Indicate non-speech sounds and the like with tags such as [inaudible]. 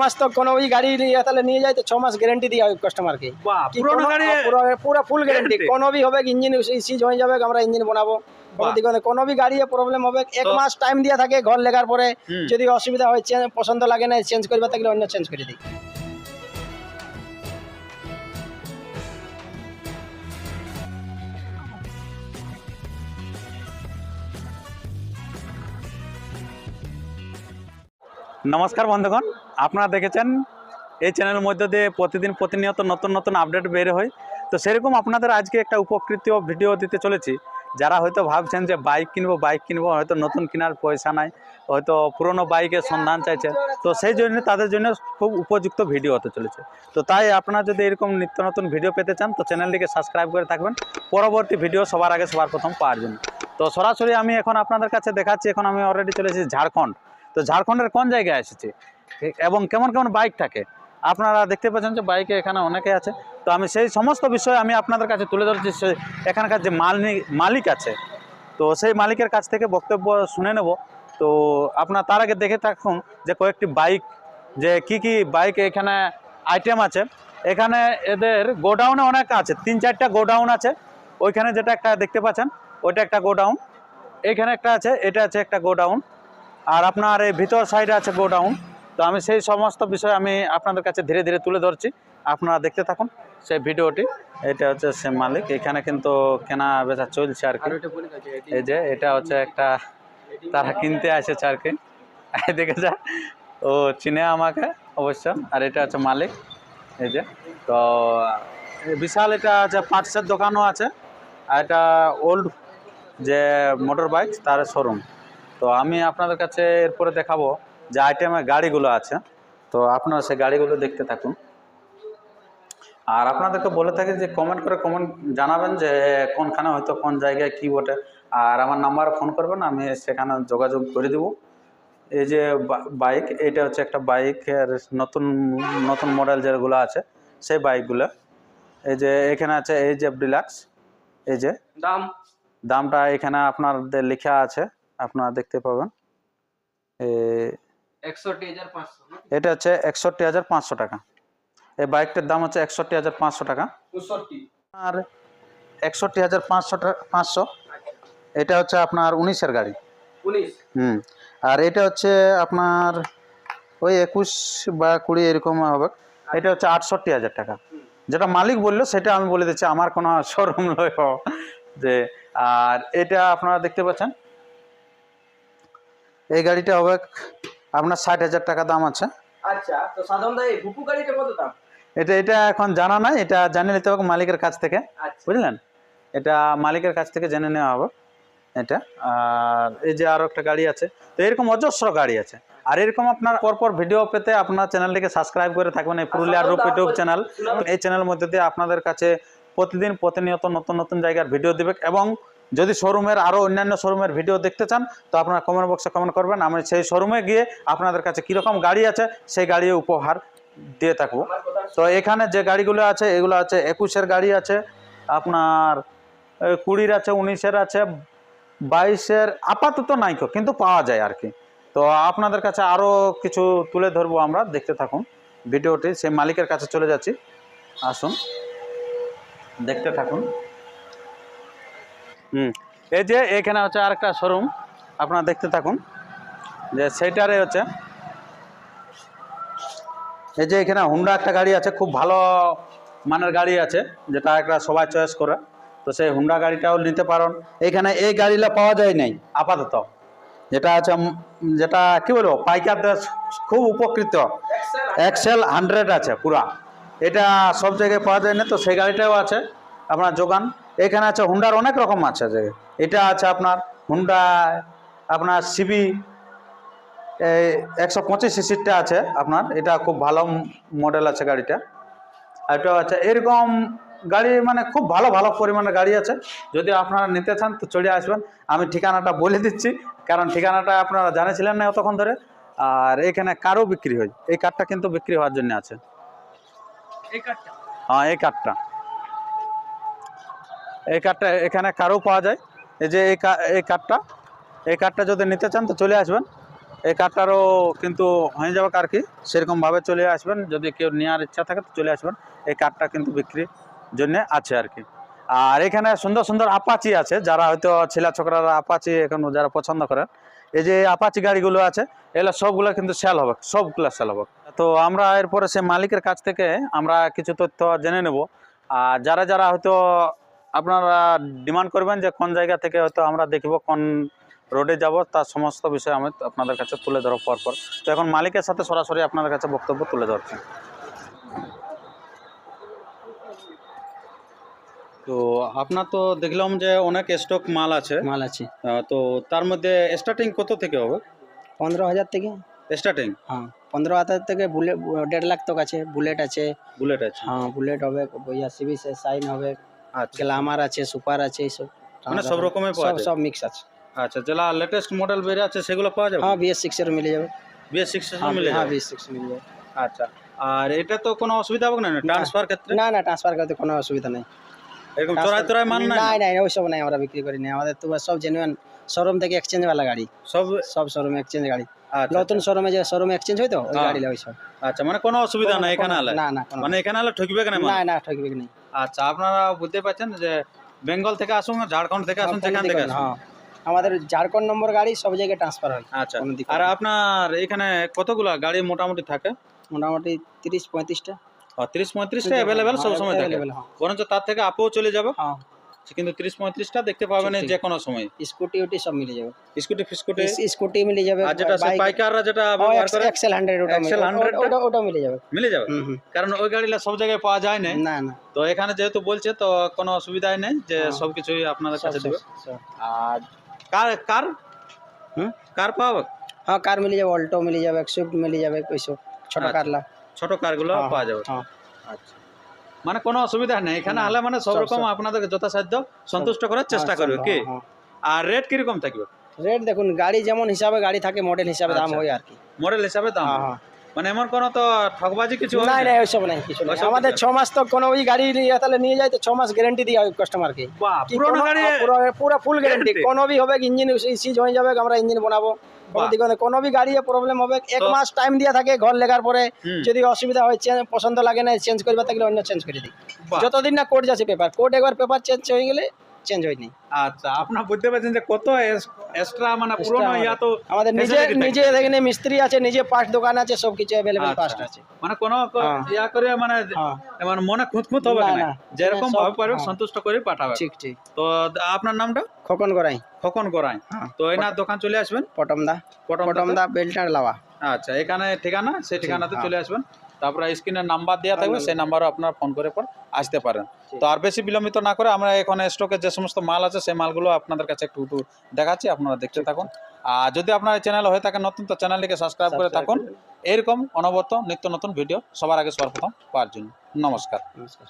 মাস তো কোনো ওই গাড়ি নিয়ে তাহলে নিয়ে যায় তো ছ মাস গ্যারেন্টি দিয়ে হয় কাস্টমারকে গাড়ি পুরো পুরো ফুল গ্যারেন্টি কোনো भी হবে ইঞ্জিন সিজ হয়ে যাবে আমরা ইঞ্জিন বানাবো। কোনো भी গাড়ি প্রবলেম হবে। এক মাস টাইম দিয়া থাকে ঘর লেগার পরে। যদি অসুবিধা হয় পছন্দ লাগে না চেঞ্জ করবে থাকলে অন্য চেঞ্জ করে দিই। নমস্কার বন্ধুগণ। আপনারা দেখেছেন, এই চ্যানেলের মধ্যে দিয়ে প্রতিদিন প্রতিনিয়ত নতুন নতুন আপডেট বের হয়। তো সেরকম আপনাদের আজকে একটা উপকৃত ভিডিও দিতে চলেছি। যারা হয়তো ভাবছেন যে বাইক কিনবো বাইক কিনবো, হয়তো নতুন কেনার পয়সা নাই, হয়তো পুরনো বাইকের সন্ধান চাইছে, তো সেই জন্য, তাদের জন্য খুব উপযুক্ত ভিডিও হতে চলেছে। তো তাই আপনারা যদি এরকম নিত্য নতুন ভিডিও পেতে চান, তো চ্যানেলটিকে সাবস্ক্রাইব করে থাকবেন। পরবর্তী ভিডিও সবার আগে সবার প্রথম পাওয়ার জন্য। তো সরাসরি আমি এখন আপনাদের কাছে দেখাচ্ছি, এখন আমি অলরেডি চলেছি ঝাড়খণ্ড। তো ঝাড়খণ্ডের কোন জায়গায় এসেছি? এবং কেমন কেমন বাইক থাকে? আপনারা দেখতে পাচ্ছেন যে বাইকে এখানে অনেকে আছে। তো আমি সেই সমস্ত বিষয় আমি আপনাদের কাছে তুলে ধরছি। এখানকার যে মালিক মালিক আছে, তো সেই মালিকের কাছ থেকে বক্তব্য শুনে নেব। তো আপনার তার আগে দেখে থাকুন যে কয়েকটি বাইক যে কি কি বাইক এখানে আইটেম আছে। এখানে এদের গোডাউনে অনেক আছে। তিন চারটা গোডাউন আছে। ওইখানে যেটা একটা দেখতে পাচ্ছেন, ওইটা একটা গোডাউন এখানে একটা আছে, এটা আছে একটা গোডাউন আর আপনার এই ভিতর সাইডে আছে গোডাউন। তো আমি সেই সমস্ত বিষয় আমি আপনাদের কাছে ধীরে ধীরে তুলে ধরছি। আপনারা দেখতে থাকুন সেই ভিডিওটি। এটা হচ্ছে সে মালিক। এখানে কিন্তু কেনা বেচা চলছে আর কি। এই যে এটা হচ্ছে একটা তারা কিনতে আসেছে আর কি। এদিকে যা ও চিনে আমাকে অবশ্য। আর এটা হচ্ছে মালিক। এই যে তো বিশাল এটা আছে পার্টসের দোকানও আছে। আর এটা ওল্ড যে মোটর বাইক তার শোরুম তো আমি আপনাদের কাছে এরপরে দেখাবো যে আইটেমের গাড়িগুলো আছে। তো আপনারা সেই গাড়িগুলো দেখতে থাকুন। আর আপনাদেরকে বলে থাকি যে কমেন্ট করে কমেন্ট জানাবেন যে কোনখানে হয়তো কোন জায়গায় কি বটে। আর আমার নাম্বারে ফোন করবেন আমি সেখানে যোগাযোগ করে দেবো। এই যে বাইক এটা হচ্ছে একটা বাইকের নতুন নতুন মডেল যেগুলো আছে সেই বাইকগুলো এই যে এখানে আছে এইচ এফ ডিলাক্স এই যে দাম? দামটা এখানে আপনাদের লেখা আছে। আপনারা দেখতে পাবেন। এটা হচ্ছে একষট্টি হাজার পাঁচশো টাকা। এই বাইকটার দাম হচ্ছে একষট্টি হাজার পাঁচশো টাকা। আর একষট্টি হাজার পাঁচশো পাঁচশো। এটা হচ্ছে আপনার উনিশের গাড়ি। হুম। আর এটা হচ্ছে আপনার ওই একুশ বা কুড়ি এরকম হবে। এটা হচ্ছে আটষট্টি হাজার টাকা। যেটা মালিক বলল সেটা আমি বলে দিচ্ছি। আমার কোনো [laughs] শোরুম নয় যে আর এটা আপনারা দেখতে পাচ্ছেন। এই গাড়িটা হবে আপনার ষাট হাজার টাকা দাম আছে। আচ্ছা তো সাধারণত এই ভুপু গাড়িটা কত দাম? এটা এটা এখন জানা নাই এটা জানিয়ে নিতে হবে মালিকের কাছ থেকে। আচ্ছা। বুঝলেন? এটা মালিকের কাছ থেকে জেনে নেওয়া হবে এটা। আর এই যে আরও একটা গাড়ি আছে তো এরকম অজস্র গাড়ি আছে। আর এরকম আপনার পরপর ভিডিও পেতে আপনার চ্যানেলটিকে সাবস্ক্রাইব করে থাকবেন এই পুরুলিয়ার রূপ ইউটিউব চ্যানেল। এই চ্যানেলের মধ্যে দিয়ে আপনাদের কাছে প্রতিদিন প্রতিনিয়ত নতুন নতুন জায়গার ভিডিও দিবে এবং যদি শোরুমের আরও অন্যান্য শোরুমের ভিডিও দেখতে চান, তো আপনারা কমেন্ট বক্সে কমেন্ট করবেন। আমি সেই শোরুমে গিয়ে আপনাদের কাছে কীরকম গাড়ি আছে, সেই গাড়ি উপহার দিয়ে থাকব। তো এখানে যে গাড়িগুলো আছে, এগুলো আছে একুশের গাড়ি আছে, আপনার কুড়ির আছে, উনিশের আছে, বাইশের আপাতত নাইকো, কিন্তু পাওয়া যায় আর কি তো আপনাদের কাছে আরও কিছু তুলে ধরবো আমরা, দেখতে থাকুন ভিডিওটি সেই মালিকের কাছে চলে যাচ্ছি। আসুন, দেখতে থাকুন। হুম। এই যে এখানে হচ্ছে আরেকটা শোরুম আপনারা দেখতে থাকুন। যে সেইটারে হচ্ছে। এই যে এখানে হুন্ডা একটা গাড়ি আছে, খুব ভালো মানের গাড়ি আছে, যেটা একটা সবাই চয়েস করে। তো সেই হুন্ডা গাড়িটাও নিতে পারেন। এখানে এই গাড়িটা পাওয়া যায় নাই, আপাতত। যেটা আছে যেটা কি বলব, পাইকারদের খুব উপকৃত। এক্সেল হান্ড্রেড আছে পুরা। এটা সব জায়গায় পাওয়া যায় না, তো সেই গাড়িটাও আছে। আপনার যোগান। এখানে আছে হুন্ডার অনেক রকম আছে যে এটা আছে আপনার হুন্ডা আপনার সিবি এই একশো পঁচিশ সিসিরটা আছে আপনার এটা খুব ভালো মডেল আছে গাড়িটা। আর এটাও আছে এরকম গাড়ি মানে খুব ভালো ভালো পরিমাণে গাড়ি আছে। যদি আপনারা নিতে চান তো চলে আসবেন। আমি ঠিকানাটা বলে দিচ্ছি কারণ ঠিকানাটা আপনারা জানেছিলেন না এতক্ষণ ধরে। আর এখানে কারও বিক্রি হয় এই কাঠটা কিন্তু বিক্রি হওয়ার জন্য আছে। এই কার্ডটা হ্যাঁ এই কাঠটা এই কার্ডটা এখানে কারও পাওয়া যায়। এই যে এই এই কার্ডটা এই কাঠটা যদি নিতে চান তো চলে আসবেন। এই কার্ডটারও কিন্তু হয়ে যাবে আর কি, সেরকমভাবে চলে আসবেন। যদি কেউ নেওয়ার ইচ্ছা থাকে তো চলে আসবেন। এই কার্ডটা কিন্তু বিক্রির জন্য আছে আর কি। আর এখানে সুন্দর সুন্দর আপাচি আছে। যারা হয়তো ছেলা ছোকরারা আপাচি এখন যারা পছন্দ করেন, এই যে আপাচি গাড়িগুলো আছে, এগুলো সবগুলো কিন্তু সেল হবে, সবগুলো সেল হবে। তো আমরা এরপরে সে মালিকের কাছ থেকে আমরা কিছু তথ্য জেনে নেব। আর যারা যারা হয়তো আপনারা ডিমান্ড করবেন যে কোন জায়গা থেকে হয়তো আমরা দেখব কোন রোডে যাব তার সমস্ত বিষয় আমি আপনাদের কাছে তুলে ধরো পরপর। তো এখন মালিকের সাথে সরাসরি আপনাদের কাছে বক্তব্য তুলে ধরছি। তো আপনার তো দেখলাম যে অনেক স্টক মাল আছে। মাল আছে। তো তার মধ্যে স্টার্টিং কত থেকে হবে? পনেরো হাজার থেকে। স্টার্টিং হ্যাঁ পনেরো হাজার থেকে বুলেট দেড় লাখ তক আছে বুলেট আছে। বুলেট আছে। হ্যাঁ বুলেট হবে সাইন হবে। আচ্ছা গ্লামার আছে সুপার আছে এইসব মানে সব রকমের পাওয়া সব যায় সব মিক্স আছে আচ্ছা যেটা লেটেস্ট মডেল বেরিয়ে আছে সেগুলো পাওয়া যাবে হ্যাঁ বিএস সিক্স এর মিলে যাবে বিএস সিক্স হ্যাঁ মিলে হ্যাঁ যাবে বিএস সিক্স মিলে যাবে আচ্ছা আর এটা তো কোনো অসুবিধা হবে না ট্রান্সফার ক্ষেত্রে না না ট্রান্সফার করতে কোনো অসুবিধা নেই এরকম চড়াই তোরাই মান না নাই নাই ওইসব নাই আমরা বিক্রি করি না আমাদের তো সব জেনুয়ান শোরুম থেকে এক্সচেঞ্জ वाला গাড়ি। সব সব শোরুম এক্সচেঞ্জ গাড়ি। আচ্ছা নতুন শোরুমে যে শোরুম এক্সচেঞ্জ হয় তো ওই হ্যাঁ। গাড়ি ওইসব। আচ্ছা মানে কোনো অসুবিধা নাই এখানে আলে? না না মানে এখানে আলে ঠকবে কেন না না ঠকবে কি নেই আচ্ছা আপনারা বুঝতে পারছেন যে বেঙ্গল থেকে আসুন ঝাড়খণ্ড থেকে আসুন সেখান থেকে আসুন হ্যাঁ। আমাদের ঝাড়খণ্ড নম্বর গাড়ি সব জায়গায় ট্রান্সফার হয় আচ্ছা আর আপনার এখানে কতগুলা গাড়ি মোটামুটি থাকে? মোটামুটি তিরিশ পঁয়ত্রিশটা। তিরিশ পঁয়ত্রিশটা অ্যাভেলেবেল সব থাকে। বরঞ্চ তার থেকে আপও চলে যাবে। কিন্তু তিরিশ পঁয়ত্রিশটা দেখতে পাবেন ঠিক, ঠিক। যে কোনো সময়। স্কুটি উটি সব মিলে যাবে। স্কুটি ফিস্কুটি স্কুটি মিলে যাবে আর যেটা পাইকাররা যেটা ব্যবহার করে এক্সেল হান্ড্রেড ওটা এক্সেল হান্ড্রেড ওটা ওটা মিলে যাবে। মিলে যাবে? হুম হুম। কারণ ওই গাড়িটা সব জায়গায় পাওয়া যায় না। না না। তো এখানে যেহেতু বলছে তো কোনো অসুবিধাই নেই যে হ্যাঁ। সবকিছুই আপনাদের কাছে দেবে। আর কার কার? হুম? কার পাওয়া? হ্যাঁ কার মিলে যাবে? অল্টো মিলে যাবে সুইফট মিলে যাবে ওইসব। ছোট আচ্ছা। কারলা ছোট কারগুলো গুলো পাওয়া যাবে। হ্যাঁ। আচ্ছা। মানে কোনো অসুবিধা নেই। এখানে আলে হলে মানে সব রকম আপনাদের যথাসাধ্য সন্তুষ্ট করার চেষ্টা হ্যাঁ, করবে সব, কি? হ্যাঁ, হ্যাঁ। আর রেট কীরকম থাকবে? রেট দেখুন গাড়ি যেমন হিসাবে গাড়ি থাকে মডেল হিসাবে দাম আচ্ছা। হয় আর কি। মডেল হিসাবে দাম হ্যাঁ। হ্যাঁ। মানে এমন কোনো তো ঠকবাজি কিছু হবে না? ওইসব নাই কিছু নাই। আমাদের ছ মাস তো কোনো ওই গাড়ি তাহলে নিয়ে যায় তো ছ মাস গ্যারেন্টি দিয়ে হয় কাস্টমারকে পুরো ফুল গ্যারেন্টি? কোনো হবে ইঞ্জিন সিজ হয়ে যাবে আমরা ইঞ্জিন বানাবো। কোনো গাড়ি প্রবলেম হবে। এক মাস টাইম দিয়া থাকে ঘর লেগার পরে। যদি অসুবিধা হয় চেঞ্জ পছন্দ লাগে না চেঞ্জ করবে থাকলে অন্য চেঞ্জ করে দিই। যতদিন না কোর্ট যাচ্ছে পেপার কোর্ট একবার পেপার চেঞ্জ হয়ে গেলে চেঞ্জ হয়নি। আচ্ছা আপনার বুঝতে পারছেন যে কত এক্সট্রা মানে পুরোনো ইয়া তো আমাদের নিজে নিজে মিস্ত্রি আছে নিজে পার্ট দোকান আছে সব কিছু আচ্ছা। পার্ট আছে। মানে কোনো হ্যাঁ। ইয়া করে মানে হ্যাঁ। মানে মনে খুঁত খুঁত হবে না। যেরকম ভাবে পারবে হ্যাঁ। সন্তুষ্ট করে পাঠাবে। ঠিক ঠিক। তো আপনার নামটা? খোকন করাই খোকন হ্যাঁ। তো এনার দোকান চলে আসবেন? পটমদা? পটমদা বেলটার লাওয়া। আচ্ছা এখানে ঠিকানা? সেই ঠিকানাতে। চলে আসবেন। তারপরে স্ক্রিনের নাম্বার দেওয়া থাকবে সেই নাম্বারও আপনারা ফোন করে পর আসতে পারেন। তো আর বেশি বিলম্বিত না করে আমরা এখানে স্টকে যে সমস্ত মাল আছে সেই মালগুলো আপনাদের কাছে একটু একটু দেখাচ্ছি আপনারা দেখতে থাকুন। আর যদি আপনার চ্যানেল হয়ে থাকে নতুন তো চ্যানেলটিকে সাবস্ক্রাইব করে থাকুন। এরকম অনবরত নিত্য নতুন ভিডিও সবার আগে সর্বপ্রথম পাওয়ার জন্য। নমস্কার। নমস্কার।